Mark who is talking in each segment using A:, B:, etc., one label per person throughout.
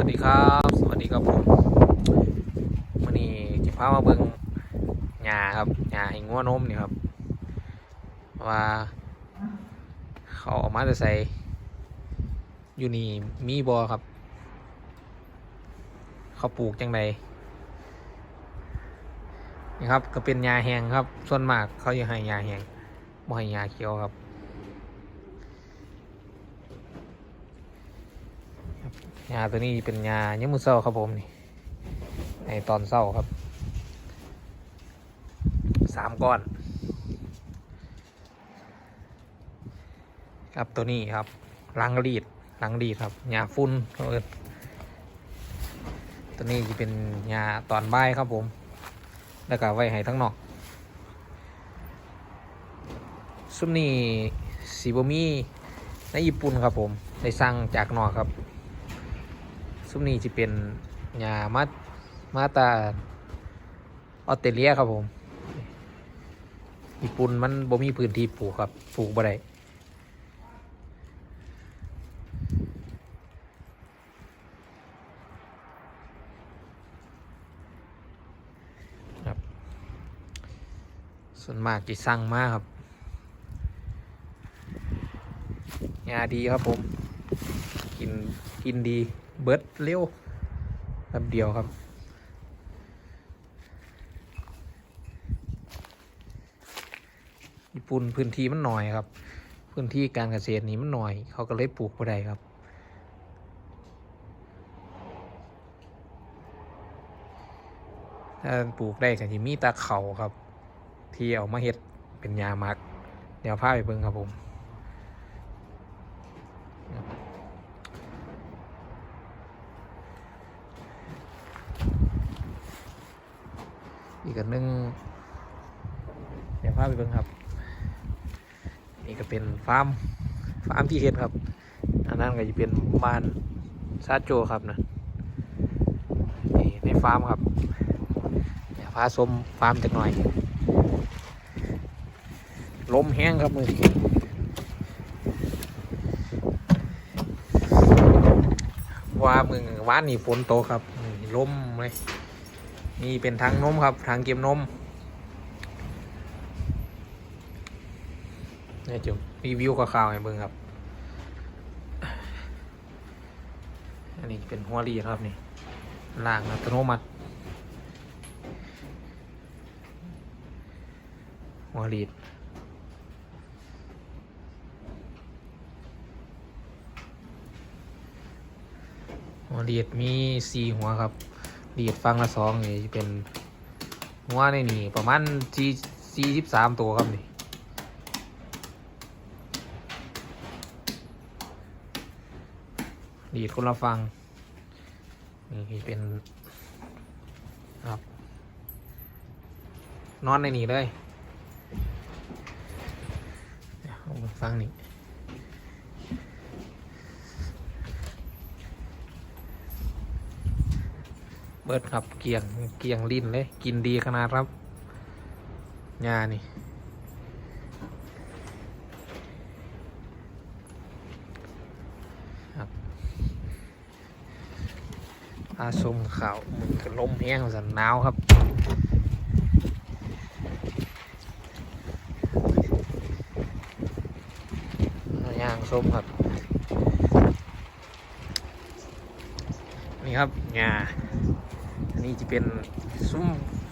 A: วัสดีครับ สวัสดีครับผมวันนี้จะพามาเบิ่งหญ้าครับหญ้าให้งัวนมนี่ครับ ว่า เขาเออกมาจะใส่อยู่นี่มีบอครับ เขาปลูกจังไดนี่ครับ ก็เป็นหญ้าแห้งครับ ส่วนมากเขาจะให้หญ้าแห้งบ่ให้หญ้าเขียวครับ ยาตัวนี้เป็นยาเนื้อมือเศร้าครับผมนี่ในตอนเศร้าครับสามก้อนครับตัวนี้ครับล้างรีดล้างรีดครับยาฟุ้นตัวนี้จะเป็นยาตอนใบครับผม แล้วก็ไว้ให้ทั้งนอกซุมนี้สีบมีในญี่ปุ่นครับผมได้สั่งจากนอกครับ ซุมนี้จะเป็นยามามาตาออสเตรเลียครับผมญี่ปุ่นมันบ่มีพื้นที่ปลูกครับปลูกบ่ได้ครับส่วนมากจะสั่งมากครับยาดีครับผม กินกินดี เบิร์ดเร็วแป๊บเดียวครับ ญี่ปุ่นพื้นที่มันหน่อยครับ พื้นที่การเกษตรนี้มันหน่อย เขาก็เลยปลูกบ่ได้ครับถ้าปลูกได้ก็จะมีตาเข่าครับ ที่เอามาเฮ็ดเป็นยามัก เดี๋ยวพาไปเบิ่งครับผม อีกอันหนึงเดี๋ยวพาไปเบิ่งครับ นี่ก็เป็นฟาร์มฟาร์มที่เฮ็ดครับ อันนั้นก็จะเป็นบ้านซาโจครับนะนี่ในฟาร์มครับเดี๋ยวพาชมฟาร์มจักหน่อยลมแห้งครับมือว่ามึงว่านนี่ฝนตกครับลมเลย นี่เป็นทางนมครับทางเก็บนมนี่ยจะรีวิวข่าวๆให้เบิ่งครับ อันนี้เป็นหัวรีครับนี่ล่างอัตโนมัติ หัวรีดหัวรีดมีสี่หัวครับ ดีดฟังละสองนี่จะเป็นหัวในนี่ ประมาณสี่สี่สิบสามตัวครับนี่ดีดคนละฟัง นี่เป็นครับนอนในนี่เลยฟังนี่ เบิดครับเกียงเกียงลิ้นเลย กินดีขนาดครับยานี่อาสมข่าวมึงก็ลมแห้งสันหนาวครับย่างส้มครับ นี่ครับงา นี้จะเป็นซุ้ม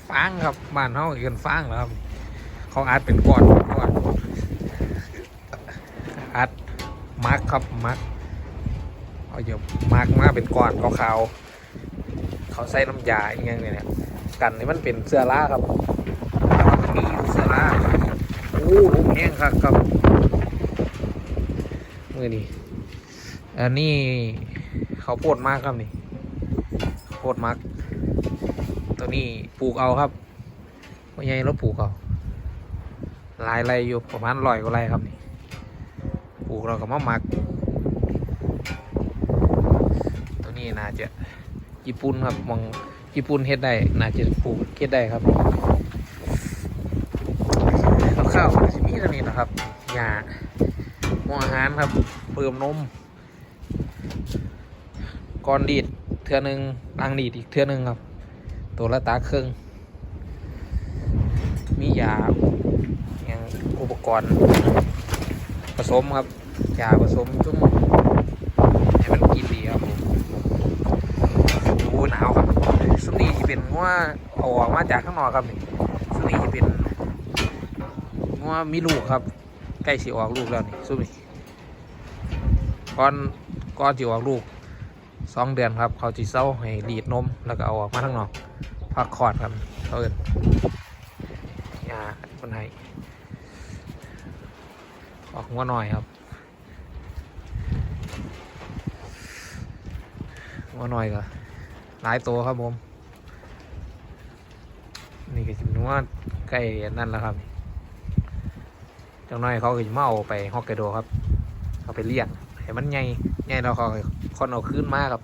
A: ฟางครับบ้านเขาเรียนฟางแล้วครับ เขาอัดเป็นก้อนก้อนอัดมาร์กครับมาร์กเอาเดี๋ยวมาร์กมาเป็นก้อนขาวๆเขาใส่น้ำยาอย่างเงี้ยเนี่ยกันนี่มันเป็นเสื้อล่าครับมันมีอยู่เสื้อล่าโอ้ลูกแห้งครับครับมือนี่อันนี้เขาโพดมากครับนี่โพดมาก ตัวนี้ปลูกเอาครับว่าไงเราปลูกเอาลายไรอยู่ประมาณร้อยกว่าไรครับนี่ปลูกเราก็มาหมัก ตัวนี้น่าจะญี่ปุ่นครับมองญี่ปุ่นเฮ็ดได้น่าจะปลูกเฮ็ดได้ครับข้าวๆสิมีตัวนี้นะครับหญ้าหัวอาหารครับเปิ่มนมก้อนดีด เทือนึงลางดีดอีกเทือนึงครับ ตัวละตาครึ่งมียาอย่างอุปกรณ์ ผสมครับยาผสมจุ่มให้มันกินดีครับผมดูหนาวครับสุนีจะเป็นว่าเอาออกมาจากข้างนอกครับนี่สุนีจะเป็นว่ามีลูกครับ ใกล้สิออกลูกแล้วนี่สุนีก่อนก่อนจะออกลูก สองเดือนครับ เขาจะเศร้าให้รีดนมแล้วก็เอาออกมาข้างนอกพักคอดครับเขาเอินยาคนไทยออกหัวหน่อยครับหัวหน่อยก็หลายตัวครับผม นี่ก็จะเป็นว่าใกล้นั่นแล้วครับจังน้อยเขาก็จะมาเอาไปฮอกไกโดครับ เอาไปเลี้ยง ให้มันใหญ่ใหญ่เขาก็คนเอาขึ้นมาครับ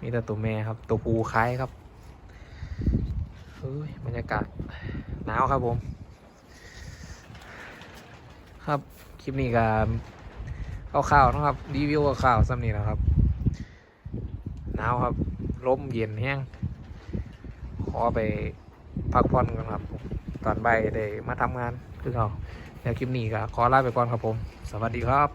A: มีแต่ตัวแม่ครับ ตัวปูคล้ายครับเฮ้ยบรรยากาศหนาวครับผม ครับคลิปนี้ก็ข้าวๆนะครับ รีวิวข้าวๆซ้ำนี่แหละครับหนาวครับลมเย็นแห้งขอไปพักผ่อนกันครับ ตอนบ่ายได้มาทำงาน คือเขาแล้วคลิปนี้ก็ขอลาไปก่อนครับผม สวัสดีครับ